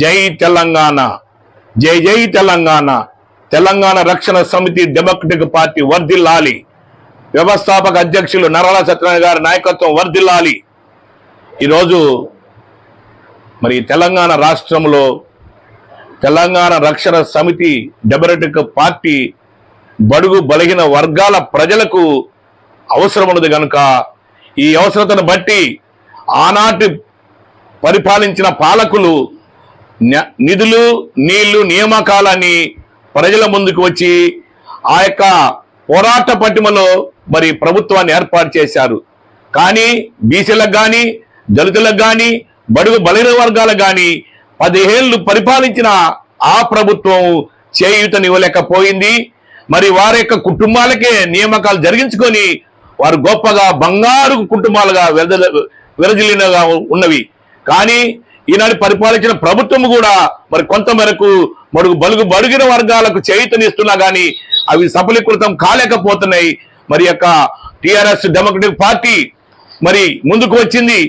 జై తెలంగాణ. జై జై తెలంగాణ. తెలంగాణ రక్షణ సమితి డెమోక్రటిక్ పార్టీ వర్ధిల్లాలి. వ్యవస్థాపక అధ్యక్షులు నరాల సత్యనారాయణ గారి నాయకత్వం వర్ధిల్లాలి. ఈరోజు మరి తెలంగాణ రాష్ట్రంలో తెలంగాణ రక్షణ సమితి డెమోక్రటిక్ పార్టీ బడుగు బలహీన వర్గాల ప్రజలకు అవసరం ఉన్నది కనుక ఈ అవసరతను బట్టి ఆనాటి పరిపాలించిన పాలకులు నిధులు నీళ్ళు నియామకాలని ప్రజల ముందుకు వచ్చి ఆ యొక్క పోరాట పటిమలో మరి ప్రభుత్వాన్ని ఏర్పాటు చేశారు. కానీ బీసీలకు కానీ దళితులకు కానీ బడుగు బలహీన వర్గాలకు కానీ పదిహేళ్ళు పరిపాలించిన ఆ ప్రభుత్వం చేయూతనివ్వలేకపోయింది మరి వారి యొక్క కుటుంబాలకే నియామకాలు జరిగించుకొని వారు గొప్పగా బంగారు కుటుంబాలుగా వెదల ఉన్నవి. కానీ ఈనాడు పరిపాలించిన ప్రభుత్వం కూడా మరి కొంతమేరకు మరుగు బలుగు బడుగిన వర్గాలకు చేయుతనిస్తున్నా కానీ అవి సఫలీకృతం కాలేకపోతున్నాయి. మరి యొక్క టిఆర్ఎస్ డెమోక్రటిక్ పార్టీ మరి ముందుకు వచ్చింది.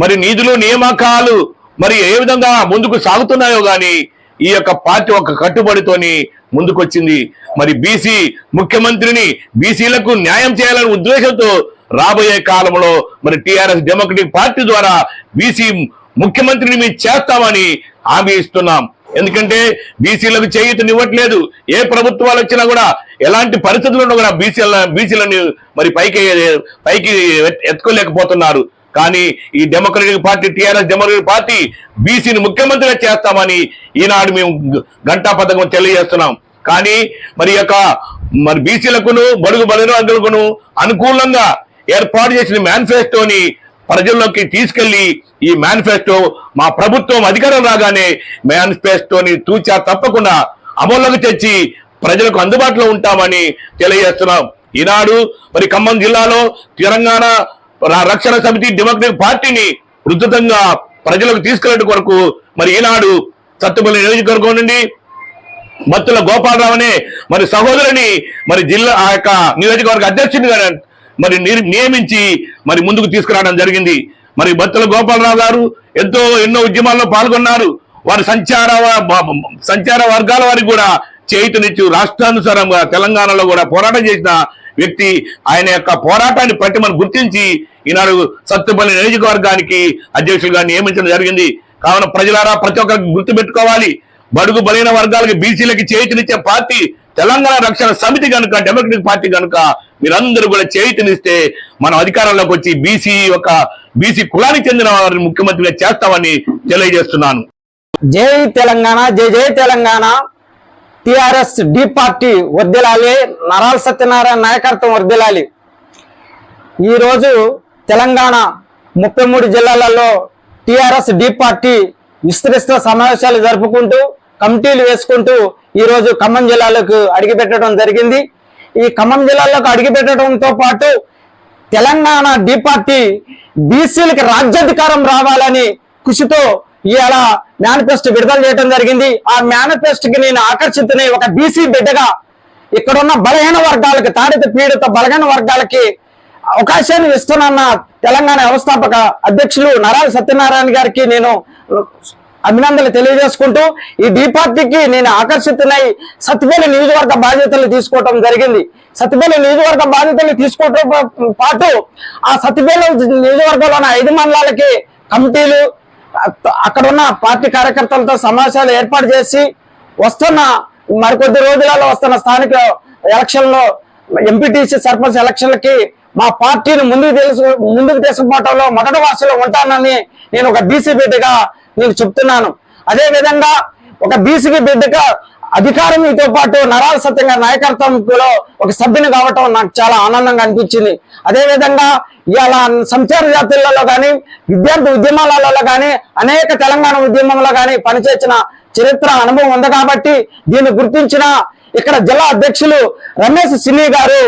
మరి నిధులు నియామకాలు మరి ఏ విధంగా ముందుకు సాగుతున్నాయో కానీ ఈ యొక్క పార్టీ ఒక కట్టుబడితోని ముందుకొచ్చింది. మరి బీసీ ముఖ్యమంత్రిని బీసీలకు న్యాయం చేయాలనే ఉద్దేశంతో రాబోయే కాలంలో మరి టిఆర్ఎస్ డెమోక్రటిక్ పార్టీ ద్వారా బీసీ ముఖ్యమంత్రిని మేము చేస్తామని హామీ ఇస్తున్నాం. ఎందుకంటే బీసీలకు చేయూతనివ్వట్లేదు ఏ ప్రభుత్వాలు వచ్చినా కూడా ఎలాంటి పరిస్థితుల్లో కూడా బీసీల బీసీలను మరి పైకి పైకి ఎత్తుకోలేకపోతున్నారు. కానీ ఈ democratic party TRS democratic party బీసీని ముఖ్యమంత్రిగా చేస్తామని ఈనాడు మేము గంటా పథకం తెలియజేస్తున్నాం. కానీ మరి యొక్క మరి బీసీలకును బడుగు బలవర్గులకును అనుకూలంగా ఏర్పాటు చేసిన మేనిఫెస్టోని ప్రజల్లోకి తీసుకెళ్ళి ఈ మేనిఫెస్టో మా ప్రభుత్వం అధికారం రాగానే మేనిఫెస్టోని తూచా తప్పకుండా అమల్లోకి తెచ్చి ప్రజలకు అందుబాటులో ఉంటామని తెలియజేస్తున్నాం. ఈనాడు మరి ఖమ్మం జిల్లాలో తెలంగాణ రక్షణ సమితి డెమోక్రటిక్ పార్టీని ఉధృతంగా ప్రజలకు తీసుకెళ్ళే కొరకు మరి ఈనాడు సత్తుపల్లి నియోజకవర్గం నుండి మత్తుల గోపాలరావు అనే మరి సహోదరుని మరి జిల్లా ఆ యొక్క నియోజకవర్గ అధ్యక్షుడిగా మరి నిర్- నియమించి మరి ముందుకు తీసుకురావడం జరిగింది. మరి బత్తుల గోపాలరావు గారు ఎంతో ఎన్నో ఉద్యమాల్లో పాల్గొన్నారు. వారి సంచార సంచార వర్గాల వారికి కూడా చేయుతనిచ్చు రాష్ట్రానుసారంగా తెలంగాణలో కూడా పోరాటం చేసిన వ్యక్తి ఆయన యొక్క పోరాటాన్ని పట్టి మనం గుర్తించి ఈనాడు సత్తుపల్లి నియోజకవర్గానికి అధ్యక్షులుగా నియమించడం జరిగింది. కావున ప్రజలారా ప్రతి ఒక్కరికి గుర్తుపెట్టుకోవాలి. బడుగు బలైన వర్గాలకి బీసీలకి చేయితనిచ్చే పార్టీ తెలంగాణ రక్షణ సమితి కనుక డెమోక్రటిక్ పార్టీ కనుక మీరందరూ కూడా చేయితనిస్తే మనం అధికారంలోకి వచ్చి బీసీ ఒక బీసీ కులానికి చెందిన వారిని ముఖ్యమంత్రిగా చేస్తామని తెలియజేస్తున్నాను. జై తెలంగాణ జై జై తెలంగాణ. టిఆర్ఎస్ డి పార్టీ వర్దిలాలి నరాల సత్యనారాయణ నాయకత్వం వర్దిలాలి ఈరోజు తెలంగాణ ముప్పై మూడు జిల్లాలలో టిఆర్ఎస్ డి పార్టీ విస్తరిస్త సమావేశాలు జరుపుకుంటూ కమిటీలు వేసుకుంటూ ఈరోజు ఖమ్మం జిల్లాలకు అడిగిపెట్టడం జరిగింది. ఈ ఖమ్మం జిల్లాలోకి అడిగిపెట్టడంతో పాటు తెలంగాణ డి పార్టీ బీసీలకి రాజ్యాధికారం రావాలని కృషితో ఇవాళ మేనిఫెస్టో విడుదల చేయడం జరిగింది. ఆ మేనిఫెస్టోకి నేను ఆకర్షితుని ఒక బీసీ బిడ్డగా ఇక్కడున్న బలహీన వర్గాలకి తాడిత పీడిత బలహీన వర్గాలకి అవకాశాన్ని ఇస్తున్న తెలంగాణ వ్యవస్థాపక అధ్యక్షులు నరాల సత్యనారాయణ గారికి నేను అభినందనలు తెలియజేసుకుంటూ ఈ డీ పార్టీకి నేను ఆకర్షితులై సత్యపల్లి నియోజకవర్గ బాధ్యతలు తీసుకోవటం జరిగింది. సత్యపల్లి నియోజకవర్గ బాధ్యతలు తీసుకోవటం పాటు ఆ సత్యపల్లి నియోజకవర్గంలోని ఉన్న ఐదు మండలాలకి కమిటీలు అక్కడ ఉన్న పార్టీ కార్యకర్తలతో సమావేశాలు ఏర్పాటు చేసి వస్తున్న మరికొద్ది రోజులలో వస్తున్న స్థానిక ఎలక్షన్లో ఎంపీటీసీ సర్పంచ్ ఎలక్షన్లకి మా పార్టీని ముందుకు తెలుసు ముందుకు తీసుకుపోవటంలో మొదటి వాసులో ఉంటానని నేను ఒక బీసీ బిడ్డగా మీకు చెప్తున్నాను. అదే విధంగా ఒక బీసీ బిడ్డగా అధికారంతో పాటు నరాల సత్యంగా నాయకత్వంలో ఒక సభ్యుని కావటం నాకు చాలా ఆనందంగా అనిపించింది. అదేవిధంగా ఇలా సంచార జాతులలో కానీ విద్యార్థి ఉద్యమాలలో కానీ అనేక తెలంగాణ ఉద్యమంలో కానీ పనిచేసిన చరిత్ర అనుభవం ఉంది కాబట్టి దీన్ని గుర్తించిన ఇక్కడ జిల్లా అధ్యక్షులు రమేష్ సిని గారు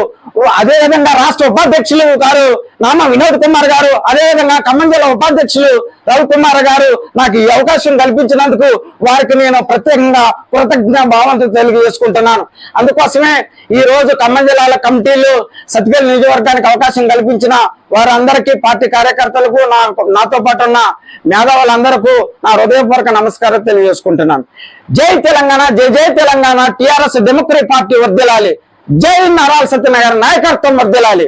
అదే విధంగా రాష్ట్ర ఉపాధ్యక్షులు గారు నామ వినోద్ కుమార్ గారు అదేవిధంగా ఖమ్మం జిల్లా ఉపాధ్యక్షులు రవికుమార్ గారు నాకు ఈ అవకాశం కల్పించినందుకు వారికి నేను ప్రత్యేకంగా కృతజ్ఞ భావంతో తెలియజేసుకుంటున్నాను. అందుకోసమే ఈ రోజు ఖమ్మం జిల్లాల కమిటీలు సత్యవేల్ నియోజకవర్గానికి అవకాశం కల్పించిన వారందరికీ పార్టీ కార్యకర్తలకు నా నాతో పాటు ఉన్న మేధావులందరకు నా హృదయపూర్వక నమస్కారం తెలియజేసుకుంటున్నాను. జై తెలంగాణ జై జై తెలంగాణ టిఆర్ఎస్ డెమోక్రటిక్ పార్టీ వర్దిలాలి జై నారాయణ సత్యనగర్ నాయకత్వం వర్దిలాలి